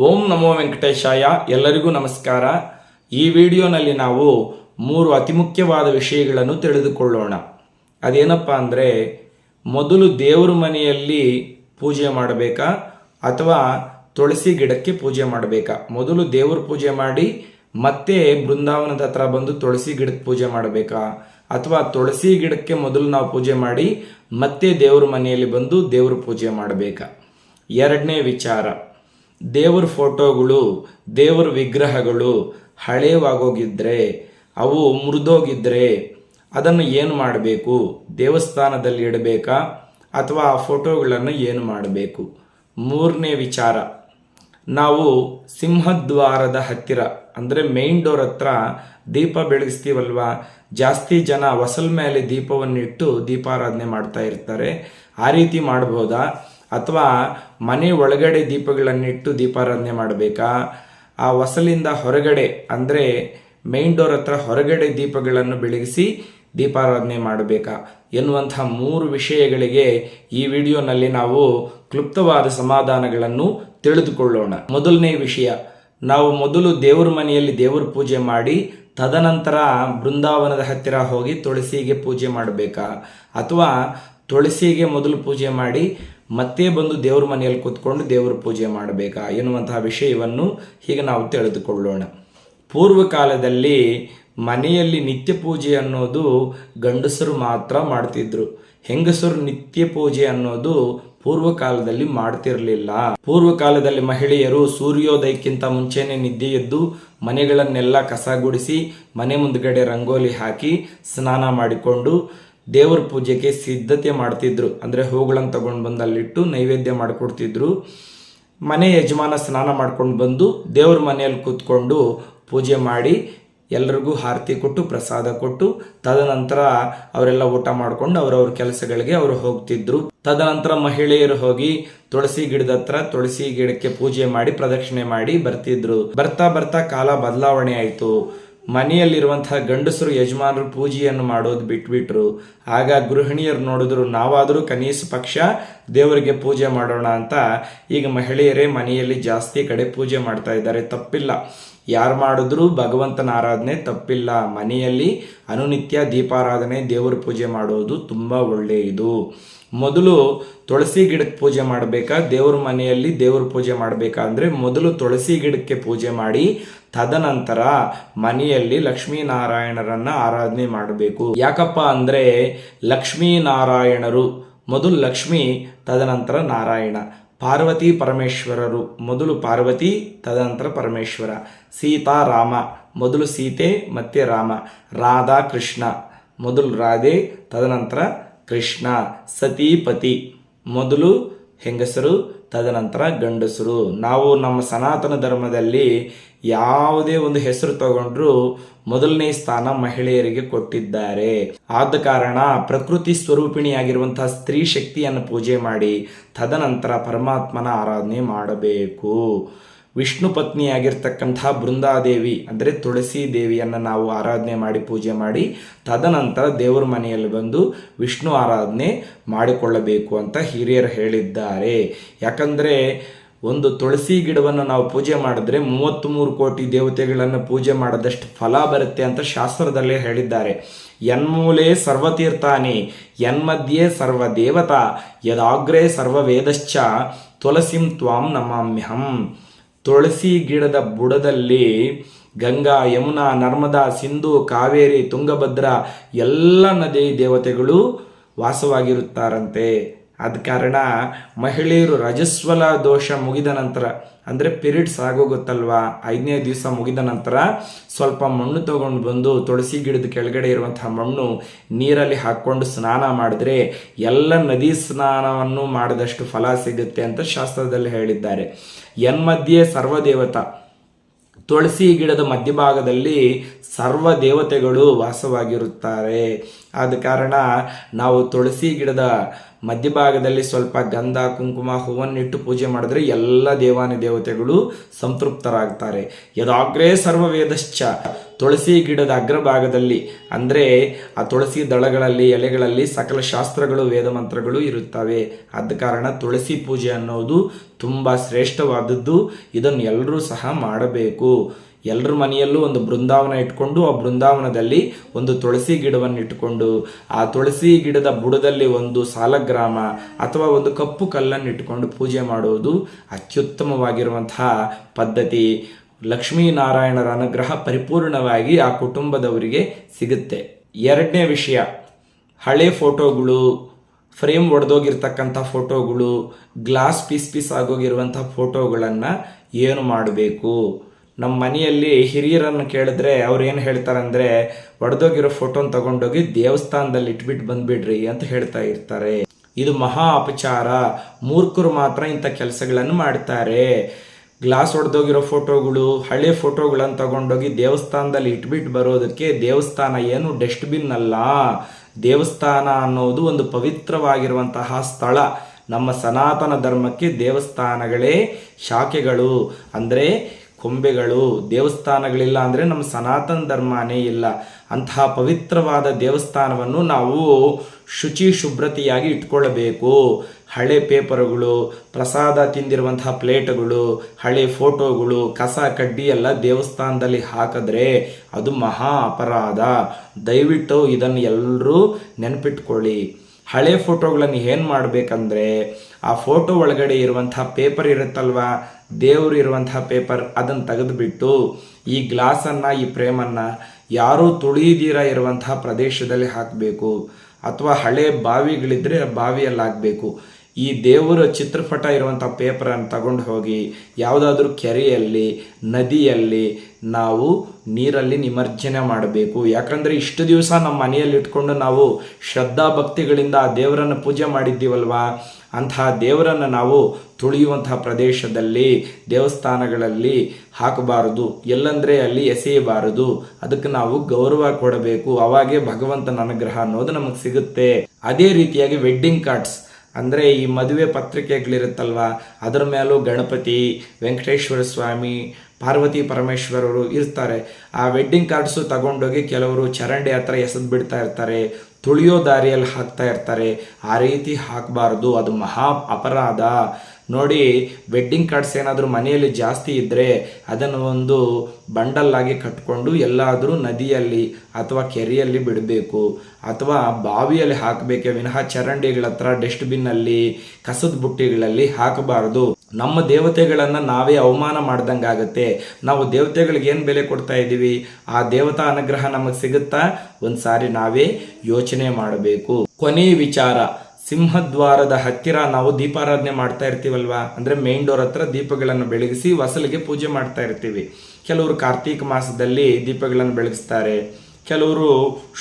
ಓಂ ನಮೋ ವೆಂಕಟೇಶಾಯ, ಎಲ್ಲರಿಗೂ ನಮಸ್ಕಾರ. ಈ ವಿಡಿಯೋನಲ್ಲಿ ನಾವು ಮೂರು ಅತಿ ಮುಖ್ಯವಾದ ವಿಷಯಗಳನ್ನು ತಿಳಿದುಕೊಳ್ಳೋಣ. ಅದೇನಪ್ಪ ಅಂದರೆ, ಮೊದಲು ದೇವರ ಮನೆಯಲ್ಲಿ ಪೂಜೆ ಮಾಡಬೇಕಾ, ಅಥವಾ ತುಳಸಿ ಗಿಡಕ್ಕೆ ಪೂಜೆ ಮಾಡಬೇಕಾ? ಮೊದಲು ದೇವ್ರ ಪೂಜೆ ಮಾಡಿ, ಮತ್ತೆ ಬೃಂದಾವನದ ಹತ್ರ ಬಂದು ತುಳಸಿ ಗಿಡಕ್ಕೆ ಪೂಜೆ ಮಾಡಬೇಕಾ? ಅಥವಾ ತುಳಸಿ ಗಿಡಕ್ಕೆ ಮೊದಲು ನಾವು ಪೂಜೆ ಮಾಡಿ, ಮತ್ತೆ ದೇವರ ಮನೆಯಲ್ಲಿ ಬಂದು ದೇವ್ರ ಪೂಜೆ ಮಾಡಬೇಕಾ? ಎರಡನೇ ವಿಚಾರ. ದೇವ್ರ ಫೋಟೋಗಳು, ದೇವರ ವಿಗ್ರಹಗಳು ಹಳೇವಾಗೋಗಿದ್ರೆ, ಅವು ಮುರಿದೋಗಿದ್ರೆ ಅದನ್ನು ಏನು ಮಾಡಬೇಕು? ದೇವಸ್ಥಾನದಲ್ಲಿ ಇಡಬೇಕಾ? ಅಥವಾ ಆ ಫೋಟೋಗಳನ್ನು ಏನು ಮಾಡಬೇಕು? ಮೂರನೇ ವಿಚಾರ. ನಾವು ಸಿಂಹದ್ವಾರದ ಹತ್ತಿರ, ಅಂದರೆ ಮೇನ್ ಡೋರ್ ಹತ್ರ ದೀಪ ಬೆಳಗಿಸ್ತೀವಲ್ವಾ? ಜಾಸ್ತಿ ಜನ ವಸಲ್ ಮೇಲೆ ದೀಪವನ್ನು ಇಟ್ಟು ದೀಪಾರಾಧನೆ ಮಾಡ್ತಾ ಇರ್ತಾರೆ. ಆ ರೀತಿ ಮಾಡ್ಬೋದಾ? ಅಥವಾ ಮನೆ ಒಳಗಡೆ ದೀಪಗಳನ್ನಿಟ್ಟು ದೀಪಾರಾಧನೆ ಮಾಡಬೇಕಾ? ಆ ಹೊಸಲಿಂದ ಹೊರಗಡೆ, ಅಂದರೆ ಮೈನ್ ಡೋರ್ ಹತ್ರ ಹೊರಗಡೆ ದೀಪಗಳನ್ನು ಬೆಳಗಿಸಿ ದೀಪಾರಾಧನೆ ಮಾಡಬೇಕಾ? ಎನ್ನುವಂಥ ಮೂರು ವಿಷಯಗಳಿಗೆ ಈ ವಿಡಿಯೋನಲ್ಲಿ ನಾವು ಕ್ಲುಪ್ತವಾದ ಸಮಾಧಾನಗಳನ್ನು ತಿಳಿದುಕೊಳ್ಳೋಣ. ಮೊದಲನೇ ವಿಷಯ, ನಾವು ಮೊದಲು ದೇವರ ಮನೆಯಲ್ಲಿ ದೇವರ ಪೂಜೆ ಮಾಡಿ, ತದನಂತರ ಬೃಂದಾವನದ ಹತ್ತಿರ ಹೋಗಿ ತುಳಸಿಗೆ ಪೂಜೆ ಮಾಡಬೇಕಾ? ಅಥವಾ ತುಳಸಿಗೆ ಮೊದಲು ಪೂಜೆ ಮಾಡಿ ಮತ್ತೆ ಬಂದು ದೇವ್ರ ಮನೆಯಲ್ಲಿ ಕೂತ್ಕೊಂಡು ದೇವರ ಪೂಜೆ ಮಾಡಬೇಕಾ ಎನ್ನುವಂತಹ ವಿಷಯವನ್ನು ಹೀಗೆ ನಾವು ತಿಳಿದುಕೊಳ್ಳೋಣ. ಪೂರ್ವ ಕಾಲದಲ್ಲಿ ಮನೆಯಲ್ಲಿ ನಿತ್ಯ ಪೂಜೆ ಅನ್ನೋದು ಗಂಡಸರು ಮಾತ್ರ ಮಾಡ್ತಿದ್ರು. ಹೆಂಗಸರು ನಿತ್ಯ ಪೂಜೆ ಅನ್ನೋದು ಪೂರ್ವ ಕಾಲದಲ್ಲಿ ಮಾಡ್ತಿರ್ಲಿಲ್ಲ. ಪೂರ್ವ ಕಾಲದಲ್ಲಿ ಮಹಿಳೆಯರು ಸೂರ್ಯೋದಯಕ್ಕಿಂತ ಮುಂಚೆನೆ ನಿದ್ದೆ ಎದ್ದು ಮನೆಗಳನ್ನೆಲ್ಲ ಕಸ ಗುಡಿಸಿ ಮನೆ ಮುಂದ್ಗಡೆ ರಂಗೋಲಿ ಹಾಕಿ ಸ್ನಾನ ಮಾಡಿಕೊಂಡು ದೇವರ ಪೂಜೆಗೆ ಸಿದ್ಧತೆ ಮಾಡ್ತಿದ್ರು. ಅಂದ್ರೆ ಹೂಗಳನ್ನು ತಗೊಂಡು ಬಂದು ಅಲ್ಲಿಟ್ಟು ನೈವೇದ್ಯ ಮಾಡಿಕೊಡ್ತಿದ್ರು. ಮನೆ ಯಜಮಾನ ಸ್ನಾನ ಮಾಡ್ಕೊಂಡು ಬಂದು ದೇವ್ರ ಮನೆಯಲ್ಲಿ ಕೂತ್ಕೊಂಡು ಪೂಜೆ ಮಾಡಿ ಎಲ್ರಿಗೂ ಆರತಿ ಕೊಟ್ಟು, ಪ್ರಸಾದ ಕೊಟ್ಟು, ತದನಂತರ ಅವರೆಲ್ಲ ಊಟ ಮಾಡ್ಕೊಂಡು ಅವರವ್ರ ಕೆಲಸಗಳಿಗೆ ಅವರು ಹೋಗ್ತಿದ್ರು. ತದನಂತರ ಮಹಿಳೆಯರು ಹೋಗಿ ತುಳಸಿ ಗಿಡದ ಹತ್ರ ತುಳಸಿ ಗಿಡಕ್ಕೆ ಪೂಜೆ ಮಾಡಿ, ಪ್ರದಕ್ಷಿಣೆ ಮಾಡಿ ಬರ್ತಿದ್ರು. ಬರ್ತಾ ಬರ್ತಾ ಕಾಲ ಬದಲಾವಣೆ ಆಯಿತು. ಮನೆಯಲ್ಲಿರುವಂತಹ ಗಂಡಸರು, ಯಜಮಾನರು ಪೂಜೆಯನ್ನು ಮಾಡೋದು ಬಿಟ್ಬಿಟ್ರು. ಆಗ ಗೃಹಿಣಿಯರು ನೋಡಿದ್ರು, ನಾವಾದರೂ ಕನೀಸ ಪಕ್ಷ ದೇವರಿಗೆ ಪೂಜೆ ಮಾಡೋಣ ಅಂತ. ಈಗ ಮಹಿಳೆಯರೇ, ಮನೆಯಲ್ಲಿ ಜಾಸ್ತಿ ಕಡೆ ಪೂಜೆ ಮಾಡ್ತಾ ಇದ್ದಾರೆ. ತಪ್ಪಿಲ್ಲ. ಯಾರು ಮಾಡಿದ್ರೂ ಭಗವಂತನ ಆರಾಧನೆ ತಪ್ಪಿಲ್ಲ. ಮನೆಯಲ್ಲಿ ಅನುನಿತ್ಯ ದೀಪಾರಾಧನೆ, ದೇವರ ಪೂಜೆ ಮಾಡೋದು ತುಂಬ ಒಳ್ಳೆಯದು. ಮೊದಲು ತುಳಸಿ ಗಿಡಕ್ಕೆ ಪೂಜೆ ಮಾಡಬೇಕಾ? ದೇವ್ರ ಮನೆಯಲ್ಲಿ ದೇವ್ರ ಪೂಜೆ ಮಾಡಬೇಕಾ? ಅಂದರೆ ಮೊದಲು ತುಳಸಿ ಗಿಡಕ್ಕೆ ಪೂಜೆ ಮಾಡಿ ತದನಂತರ ಮನೆಯಲ್ಲಿ ಲಕ್ಷ್ಮೀನಾರಾಯಣರನ್ನ ಆರಾಧನೆ ಮಾಡಬೇಕು. ಯಾಕಪ್ಪ ಅಂದ್ರೆ ಲಕ್ಷ್ಮೀನಾರಾಯಣರು, ಮೊದಲು ಲಕ್ಷ್ಮಿ, ತದನಂತರ ನಾರಾಯಣ. ಪಾರ್ವತಿ ಪರಮೇಶ್ವರರು, ಮೊದಲು ಪಾರ್ವತಿ, ತದನಂತರ ಪರಮೇಶ್ವರ. ಸೀತಾ, ರಾಮ, ಮೊದಲು ಸೀತೆ, ಮತ್ತೆ ರಾಮ. ರಾಧಾ, ಕೃಷ್ಣ, ಮೊದಲು ರಾಧೆ, ತದನಂತರ ಕೃಷ್ಣ. ಸತೀಪತಿ, ಮೊದಲು ಹೆಂಗಸರು, ತದನಂತರ ಗಂಡಸರು. ನಾವು ನಮ್ಮ ಸನಾತನ ಧರ್ಮದಲ್ಲಿ ಯಾವುದೇ ಒಂದು ಹೆಸರು ತಗೊಂಡ್ರು ಮೊದಲನೇ ಸ್ಥಾನ ಮಹಿಳೆಯರಿಗೆ ಕೊಟ್ಟಿದ್ದಾರೆ. ಆದ ಕಾರಣ ಪ್ರಕೃತಿ ಸ್ವರೂಪಿಣಿಯಾಗಿರುವಂತಹ ಸ್ತ್ರೀ ಶಕ್ತಿಯನ್ನು ಪೂಜೆ ಮಾಡಿ, ತದನಂತರ ಪರಮಾತ್ಮನ ಆರಾಧನೆ ಮಾಡಬೇಕು. ವಿಷ್ಣು ಪತ್ನಿಯಾಗಿರ್ತಕ್ಕಂಥ ಬೃಂದಾದೇವಿ, ಅಂದರೆ ತುಳಸಿ ದೇವಿಯನ್ನು ನಾವು ಆರಾಧನೆ ಮಾಡಿ ಪೂಜೆ ಮಾಡಿ, ತದನಂತರ ದೇವರ ಮನೆಯಲ್ಲಿ ಬಂದು ವಿಷ್ಣು ಆರಾಧನೆ ಮಾಡಿಕೊಳ್ಳಬೇಕು ಅಂತ ಹಿರಿಯರು ಹೇಳಿದ್ದಾರೆ. ಯಾಕಂದರೆ ಒಂದು ತುಳಸಿ ಗಿಡವನ್ನು ನಾವು ಪೂಜೆ ಮಾಡಿದ್ರೆ ಮೂವತ್ತ್ಮೂರು ಕೋಟಿ ದೇವತೆಗಳನ್ನು ಪೂಜೆ ಮಾಡದಷ್ಟು ಫಲ ಬರುತ್ತೆ ಅಂತ ಶಾಸ್ತ್ರದಲ್ಲೇ ಹೇಳಿದ್ದಾರೆ. ಯನ್ಮೂಲೆ ಸರ್ವತೀರ್ಥಾನಿ ಯನ್ಮಧ್ಯೆ ಸರ್ವ ದೇವತಾ ಯದಾಗ್ರೆ ಸರ್ವ ವೇದಶ್ಚ ತುಳಸಿಂ ತ್ವಾಂ ನಮಾಮ್ಯಹಂ. ತುಳಸಿ ಗಿಡದ ಬುಡದಲ್ಲಿ ಗಂಗಾ, ಯಮುನಾ, ನರ್ಮದಾ, ಸಿಂಧು, ಕಾವೇರಿ, ತುಂಗಭದ್ರ ಎಲ್ಲ ನದಿ ದೇವತೆಗಳು ವಾಸವಾಗಿರುತ್ತಾರಂತೆ. ಆದ ಕಾರಣ ಮಹಿಳೆಯರು ರಜಸ್ವಲ ದೋಷ ಮುಗಿದ ನಂತರ ಅಂದರೆ ಪಿರಿಯಡ್ಸ್ ಆಗೋಗುತ್ತಲ್ವಾ ಐದನೇ ದಿವಸ ಮುಗಿದ ನಂತರ ಸ್ವಲ್ಪ ಮಣ್ಣು ತಗೊಂಡು ಬಂದು ತುಳಸಿ ಗಿಡದ ಕೆಳಗಡೆ ಇರುವಂತಹ ಮಣ್ಣು ನೀರಲ್ಲಿ ಹಾಕ್ಕೊಂಡು ಸ್ನಾನ ಮಾಡಿದ್ರೆ ಎಲ್ಲ ನದಿ ಸ್ನಾನವನ್ನು ಮಾಡಿದಷ್ಟು ಫಲ ಸಿಗುತ್ತೆ ಅಂತ ಶಾಸ್ತ್ರದಲ್ಲಿ ಹೇಳಿದ್ದಾರೆ. ಯನ್ಮಧ್ಯೆ ಸರ್ವದೇವತಾ, ತುಳಸಿ ಗಿಡದ ಮಧ್ಯಭಾಗದಲ್ಲಿ ಸರ್ವ ದೇವತೆಗಳು ವಾಸವಾಗಿರುತ್ತಾರೆ. ಆದ ಕಾರಣ ನಾವು ತುಳಸಿ ಗಿಡದ ಮಧ್ಯಭಾಗದಲ್ಲಿ ಸ್ವಲ್ಪ ಗಂಧ, ಕುಂಕುಮ ಹೂವನ್ನಿಟ್ಟು ಪೂಜೆ ಮಾಡಿದ್ರೆ ಎಲ್ಲ ದೇವಾನು ದೇವತೆಗಳು ಸಂತೃಪ್ತರಾಗ್ತಾರೆ. ಯದಾಗ್ರೇ ಸರ್ವ ವೇದಶ್ಚ ತುಳಸಿ ಗಿಡದ ಅಗ್ರಭಾಗದಲ್ಲಿ, ಅಂದರೆ ಆ ತುಳಸಿ ದಳಗಳಲ್ಲಿ, ಎಲೆಗಳಲ್ಲಿ ಸಕಲ ಶಾಸ್ತ್ರಗಳು, ವೇದ ಮಂತ್ರಗಳು ಇರುತ್ತವೆ. ಆದ ಕಾರಣ ತುಳಸಿ ಪೂಜೆ ಅನ್ನೋದು ತುಂಬ ಶ್ರೇಷ್ಠವಾದದ್ದು. ಇದನ್ನು ಎಲ್ಲರೂ ಸಹ ಮಾಡಬೇಕು. ಎಲ್ಲರ ಮನೆಯಲ್ಲೂ ಒಂದು ಬೃಂದಾವನ ಇಟ್ಕೊಂಡು ಆ ಬೃಂದಾವನದಲ್ಲಿ ಒಂದು ತುಳಸಿ ಗಿಡವನ್ನು ಇಟ್ಕೊಂಡು, ಆ ತುಳಸಿ ಗಿಡದ ಬುಡದಲ್ಲಿ ಒಂದು ಸಾಲಗ್ರಾಮ ಅಥವಾ ಒಂದು ಕಪ್ಪು ಕಲ್ಲನ್ನು ಇಟ್ಕೊಂಡು ಪೂಜೆ ಮಾಡುವುದು ಅತ್ಯುತ್ತಮವಾಗಿರುವಂತಹ ಪದ್ಧತಿ. ಲಕ್ಷ್ಮೀನಾರಾಯಣರ ಅನುಗ್ರಹ ಪರಿಪೂರ್ಣವಾಗಿ ಆ ಕುಟುಂಬದವರಿಗೆ ಸಿಗುತ್ತೆ. ಎರಡನೇ ವಿಷಯ, ಹಳೆ ಫೋಟೋಗಳು, ಫ್ರೇಮ್ ಒಡೆದೋಗಿರ್ತಕ್ಕಂಥ ಫೋಟೋಗಳು, ಗ್ಲಾಸ್ ಪೀಸ್ ಪೀಸ್ ಆಗೋಗಿರುವಂಥ ಫೋಟೋಗಳನ್ನು ಏನು ಮಾಡಬೇಕು? ನಮ್ಮ ಮನೆಯಲ್ಲಿ ಹಿರಿಯರನ್ನು ಕೇಳಿದ್ರೆ ಅವ್ರು ಏನು ಹೇಳ್ತಾರೆ ಅಂದರೆ ಒಡೆದೋಗಿರೋ ಫೋಟೋನ ತಗೊಂಡೋಗಿ ದೇವಸ್ಥಾನದಲ್ಲಿ ಇಟ್ಬಿಟ್ಟು ಬಂದ್ಬಿಡ್ರಿ ಅಂತ ಹೇಳ್ತಾ ಇರ್ತಾರೆ. ಇದು ಮಹಾ ಅಪಚಾರ. ಮೂರ್ಖರು ಮಾತ್ರ ಇಂಥ ಕೆಲಸಗಳನ್ನು ಮಾಡ್ತಾರೆ. ಗ್ಲಾಸ್ ಒಡೆದೋಗಿರೋ ಫೋಟೋಗಳು ಹಳೆ ಫೋಟೋಗಳನ್ನು ತಗೊಂಡೋಗಿ ದೇವಸ್ಥಾನದಲ್ಲಿ ಇಟ್ಬಿಟ್ಟು ಬರೋದಕ್ಕೆ ದೇವಸ್ಥಾನ ಏನು ಡಸ್ಟ್ಬಿನ್ ಅಲ್ಲ. ದೇವಸ್ಥಾನ ಅನ್ನೋದು ಒಂದು ಪವಿತ್ರವಾಗಿರುವಂತಹ ಸ್ಥಳ. ನಮ್ಮ ಸನಾತನ ಧರ್ಮಕ್ಕೆ ದೇವಸ್ಥಾನಗಳೇ ಶಾಖೆಗಳು. ಅಂದರೆ ಕೊಂಬೆಗಳು ದೇವಸ್ಥಾನಗಳಿಲ್ಲ ಅಂದರೆ ನಮ್ಮ ಸನಾತನ ಧರ್ಮನೇ ಇಲ್ಲ. ಅಂತಹ ಪವಿತ್ರವಾದ ದೇವಸ್ಥಾನವನ್ನು ನಾವು ಶುಚಿ ಶುಭ್ರತೆಯಾಗಿ ಇಟ್ಕೊಳ್ಳಬೇಕು ಹಳೆ ಪೇಪರ್ಗಳು, ಪ್ರಸಾದ ತಿಂದಿರುವಂತಹ ಪ್ಲೇಟ್ಗಳು, ಹಳೆ ಫೋಟೋಗಳು, ಕಸ, ಕಡ್ಡಿ ಎಲ್ಲ ದೇವಸ್ಥಾನದಲ್ಲಿ ಹಾಕಿದ್ರೆ ಅದು ಮಹಾ ಅಪರಾಧ. ದಯವಿಟ್ಟು ಇದನ್ನು ಎಲ್ಲರೂ ನೆನಪಿಟ್ಕೊಳ್ಳಿ. ಹಳೆ ಫೋಟೋಗಳನ್ನು ಏನು ಮಾಡಬೇಕಂದ್ರೆ, ಆ ಫೋಟೋ ಒಳಗಡೆ ಇರುವಂತಹ ಪೇಪರ್ ಇರುತ್ತಲ್ವಾ, ದೇವರು ಇರುವಂತಹ ಪೇಪರ್ ಅದನ್ನು ತೆಗೆದುಬಿಟ್ಟು, ಈ ಗ್ಲಾಸನ್ನು, ಈ ಫ್ರೇಮನ್ನು ಯಾರೂ ತುಳಿದಿರ ಇರುವಂತಹ ಪ್ರದೇಶದಲ್ಲಿ ಹಾಕಬೇಕು. ಅಥವಾ ಹಳೆ ಬಾವಿಗಳಿದ್ರೆ ಆ ಬಾವಿಯಲ್ಲಿ ಹಾಕಬೇಕು ಈ ದೇವರ ಚಿತ್ರಪಟ ಇರುವಂಥ ಪೇಪರನ್ನು ತಗೊಂಡು ಹೋಗಿ ಯಾವುದಾದ್ರೂ ಕೆರೆಯಲ್ಲಿ, ನದಿಯಲ್ಲಿ ನಾವು ನೀರಲ್ಲಿ ನಿಮರ್ಜನೆ ಮಾಡಬೇಕು. ಯಾಕಂದರೆ ಇಷ್ಟು ದಿವಸ ನಮ್ಮ ಮನೆಯಲ್ಲಿ ಇಟ್ಕೊಂಡು ನಾವು ಶ್ರದ್ಧಾ ಭಕ್ತಿಗಳಿಂದ ಆ ದೇವರನ್ನು ಪೂಜೆ ಮಾಡಿದ್ದೀವಲ್ವಾ? ಅಂತಹ ದೇವರನ್ನು ನಾವು ತುಳಿಯುವಂತಹ ಪ್ರದೇಶದಲ್ಲಿ, ದೇವಸ್ಥಾನಗಳಲ್ಲಿ ಹಾಕಬಾರದು. ಎಲ್ಲಂದರೆ ಅಲ್ಲಿ ಎಸೆಯಬಾರದು. ಅದಕ್ಕೆ ನಾವು ಗೌರವ ಕೊಡಬೇಕು. ಅವಾಗೆ ಭಗವಂತನ ಅನುಗ್ರಹ ಅನ್ನೋದು ನಮಗೆ ಸಿಗುತ್ತೆ. ಅದೇ ರೀತಿಯಾಗಿ ವೆಡ್ಡಿಂಗ್ ಕಾರ್ಡ್ಸ್ ಅಂದರೆ ಈ ಮದುವೆ ಪತ್ರಿಕೆಗಳಿರುತ್ತಲ್ವ? ಅದರ ಮೇಲೂ ಗಣಪತಿ, ವೆಂಕಟೇಶ್ವರ ಸ್ವಾಮಿ, ಪಾರ್ವತಿ ಪರಮೇಶ್ವರರು ಇರ್ತಾರೆ. ಆ ವೆಡ್ಡಿಂಗ್ ಕಾರ್ಡ್ಸು ತಗೊಂಡೋಗಿ ಕೆಲವರು ಚರಂಡಿ ಹತ್ರ ಎಸೆದು ಬಿಡ್ತಾ ಇರ್ತಾರೆ, ತುಳಿಯೋ ದಾರಿಯಲ್ಲಿ ಹಾಕ್ತಾ ಇರ್ತಾರೆ. ಆ ರೀತಿ ಹಾಕಬಾರ್ದು. ಅದು ಮಹಾ ಅಪರಾಧ. ನೋಡಿ ವೆಡ್ಡಿಂಗ್ ಕಾರ್ಡ್ಸ್ ಏನಾದರೂ ಮನೆಯಲ್ಲಿ ಜಾಸ್ತಿ ಇದ್ದರೆ ಅದನ್ನು ಒಂದು ಬಂಡಲ್ಲಾಗಿ ಕಟ್ಕೊಂಡು ಎಲ್ಲಾದರೂ ನದಿಯಲ್ಲಿ ಅಥವಾ ಕೆರೆಯಲ್ಲಿ ಬಿಡಬೇಕು. ಅಥವಾ ಬಾವಿಯಲ್ಲಿ ಹಾಕಬೇಕೆ ವಿನಃ ಚರಂಡಿಗಳ ಹತ್ರ ಡಸ್ಟ್ಬಿನ್ನಲ್ಲಿ ಕಸದ ಬುಟ್ಟಿಗಳಲ್ಲಿ ಹಾಕಬಾರದು. ನಮ್ಮ ದೇವತೆಗಳನ್ನು ನಾವೇ ಅವಮಾನ ಮಾಡ್ದಂಗಾಗತ್ತೆ ನಾವು ದೇವತೆಗಳಿಗೆ ಏನು ಬೆಲೆ ಕೊಡ್ತಾ ಇದ್ದೀವಿ? ಆ ದೇವತಾ ಅನುಗ್ರಹ ನಮಗೆ ಸಿಗುತ್ತಾ? ಒಂದು ಸಾರಿ ನಾವೇ ಯೋಚನೆ ಮಾಡಬೇಕು. ಕೊನೆಯ ವಿಚಾರ. ಸಿಂಹದ್ವಾರದ ಹತ್ತಿರ ನಾವು ದೀಪಾರಾಧನೆ ಮಾಡ್ತಾ ಇರ್ತೀವಲ್ವಾ? ಅಂದರೆ ಮೇನ್ ಡೋರ್ ಹತ್ರ ದೀಪಗಳನ್ನು ಬೆಳಗಿಸಿ ವಸಲಿಗೆ ಪೂಜೆ ಮಾಡ್ತಾ ಇರ್ತೀವಿ. ಕೆಲವರು ಕಾರ್ತೀಕ ಮಾಸದಲ್ಲಿ ದೀಪಗಳನ್ನು ಬೆಳಗಿಸ್ತಾರೆ. ಕೆಲವರು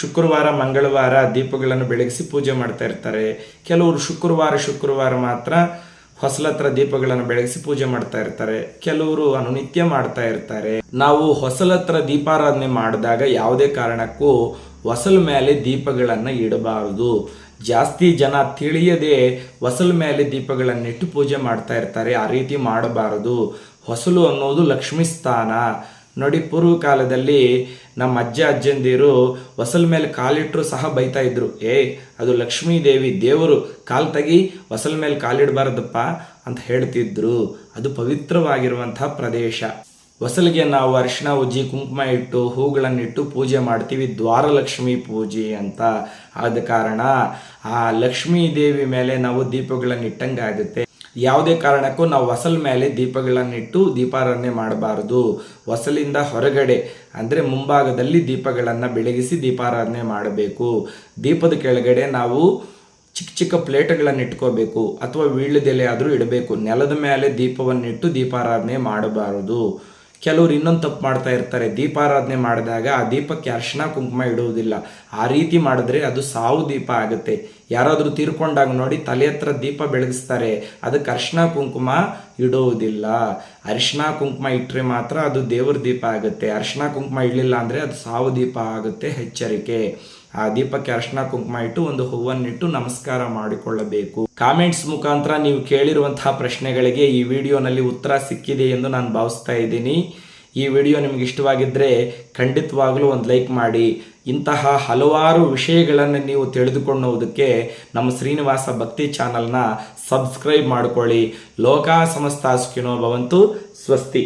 ಶುಕ್ರವಾರ, ಮಂಗಳವಾರ ದೀಪಗಳನ್ನು ಬೆಳಗಿಸಿ ಪೂಜೆ ಮಾಡ್ತಾ ಇರ್ತಾರೆ. ಕೆಲವರು ಶುಕ್ರವಾರ ಶುಕ್ರವಾರ ಮಾತ್ರ ಹೊಸಲ ಹತ್ರ ದೀಪಗಳನ್ನು ಬೆಳಗಿಸಿ ಪೂಜೆ ಮಾಡ್ತಾ ಇರ್ತಾರೆ. ಕೆಲವರು ಅನುನಿತ್ಯ ಮಾಡ್ತಾ ಇರ್ತಾರೆ. ನಾವು ಹೊಸಲ ಹತ್ರ ದೀಪಾರಾಧನೆ ಮಾಡಿದಾಗ ಯಾವುದೇ ಕಾರಣಕ್ಕೂ ಹೊಸಲ ಮೇಲೆ ದೀಪಗಳನ್ನು ಇಡಬಾರದು. ಜಾಸ್ತಿ ಜನ ತಿಳಿಯದೆ ಹೊಸಲ ಮೇಲೆ ದೀಪಗಳನ್ನಿಟ್ಟು ಪೂಜೆ ಮಾಡ್ತಾ ಇರ್ತಾರೆ. ಆ ರೀತಿ ಮಾಡಬಾರದು. ಹೊಸಲು ಅನ್ನೋದು ಲಕ್ಷ್ಮಿ ಸ್ಥಾನ. ನೋಡಿ, ಪೂರ್ವ ಕಾಲದಲ್ಲಿ ನಮ್ಮ ಅಜ್ಜ, ಅಜ್ಜಂದಿರು ಹೊಸಲ ಮೇಲೆ ಕಾಲಿಟ್ಟರು ಸಹ ಬೈತಾ ಇದ್ರು. ಏ, ಅದು ಲಕ್ಷ್ಮೀ ದೇವಿ ದೇವರು, ಕಾಲು ತೆಗಿ ಹೊಸಲ ಮೇಲೆ ಕಾಲಿಡಬಾರ್ದಪ್ಪ ಅಂತ ಹೇಳ್ತಿದ್ರು. ಅದು ಪವಿತ್ರವಾಗಿರುವಂತಹ ಪ್ರದೇಶ. ಹೊಸಲಿಗೆ ನಾವು ಅರಿಶಿನ ಉಜ್ಜಿ ಕುಂಕುಮ ಇಟ್ಟು ಹೂಗಳನ್ನಿಟ್ಟು ಪೂಜೆ ಮಾಡ್ತೀವಿ, ದ್ವಾರಲಕ್ಷ್ಮಿ ಪೂಜೆ ಅಂತ. ಆದ ಕಾರಣ ಆ ಲಕ್ಷ್ಮೀ ದೇವಿ ಮೇಲೆ ನಾವು ದೀಪಗಳನ್ನು ಇಟ್ಟಂಗೆ ಆಗುತ್ತೆ. ಯಾವುದೇ ಕಾರಣಕ್ಕೂ ನಾವು ಹೊಸಲ್ ಮೇಲೆ ದೀಪಗಳನ್ನಿಟ್ಟು ದೀಪಾರಾಧನೆ ಮಾಡಬಾರದು. ಹೊಸಲಿಂದ ಹೊರಗಡೆ, ಅಂದರೆ ಮುಂಭಾಗದಲ್ಲಿ ದೀಪಗಳನ್ನು ಬೆಳಗಿಸಿ ದೀಪಾರಾಧನೆ ಮಾಡಬೇಕು. ದೀಪದ ಕೆಳಗಡೆ ನಾವು ಚಿಕ್ಕ ಚಿಕ್ಕ ಪ್ಲೇಟ್ಗಳನ್ನು ಇಟ್ಕೋಬೇಕು, ಅಥವಾ ವೀಳ್ಯದೆಲೆ ಆದರೂ ಇಡಬೇಕು. ನೆಲದ ಮೇಲೆ ದೀಪವನ್ನಿಟ್ಟು ದೀಪಾರಾಧನೆ ಮಾಡಬಾರದು. ಕೆಲವರು ಇನ್ನೊಂದು ತಪ್ಪು ಮಾಡ್ತಾ ಇರ್ತಾರೆ. ದೀಪಾರಾಧನೆ ಮಾಡಿದಾಗ ಆ ದೀಪಕ್ಕೆ ಅರ್ಶಿನ ಕುಂಕುಮ ಇಡುವುದಿಲ್ಲ. ಆ ರೀತಿ ಮಾಡಿದ್ರೆ ಅದು ಸಾವು ದೀಪ ಆಗುತ್ತೆ. ಯಾರಾದರೂ ತೀರ್ಕೊಂಡಾಗ ನೋಡಿ ತಲೆ ಹತ್ರ ದೀಪ ಬೆಳಗಿಸ್ತಾರೆ. ಅದಕ್ಕೆ ಅರ್ಶಿನ ಕುಂಕುಮ ಇಡುವುದಿಲ್ಲ. ಅರಿಶಿನ ಕುಂಕುಮ ಇಟ್ಟರೆ ಮಾತ್ರ ಅದು ದೇವ್ರ ದೀಪ ಆಗುತ್ತೆ. ಅರಿಶಿನ ಕುಂಕುಮ ಇಡಲಿಲ್ಲ ಅಂದರೆ ಅದು ಸಾವು ದೀಪ ಆಗುತ್ತೆ. ಎಚ್ಚರಿಕೆ. ಆ ದೀಪಕ್ಕೆ ಅರ್ಶನ ಕುಂಕುಮ ಇಟ್ಟು ಒಂದು ಹೂವನ್ನಿಟ್ಟು ನಮಸ್ಕಾರ ಮಾಡಿಕೊಳ್ಳಬೇಕು. ಕಾಮೆಂಟ್ಸ್ ಮುಖಾಂತರ ನೀವು ಕೇಳಿರುವಂತಹ ಪ್ರಶ್ನೆಗಳಿಗೆ ಈ ವಿಡಿಯೋನಲ್ಲಿ ಉತ್ತರ ಸಿಕ್ಕಿದೆ ಎಂದು ನಾನು ಭಾವಿಸ್ತಾ ಇದ್ದೀನಿ. ಈ ವಿಡಿಯೋ ನಿಮ್ಗೆ ಇಷ್ಟವಾಗಿದ್ದರೆ ಖಂಡಿತವಾಗಲೂ ಒಂದು ಲೈಕ್ ಮಾಡಿ. ಇಂತಹ ಹಲವಾರು ವಿಷಯಗಳನ್ನು ನೀವು ತಿಳಿದುಕೊಳ್ಳುವುದಕ್ಕೆ ನಮ್ಮ ಶ್ರೀನಿವಾಸ ಭಕ್ತಿ ಚಾನಲ್ನ ಸಬ್ಸ್ಕ್ರೈಬ್ ಮಾಡಿಕೊಳ್ಳಿ. ಲೋಕ ಸಮಸ್ತ ಸುಖಿನೋ ಭವಂತು, ಸ್ವಸ್ತಿ.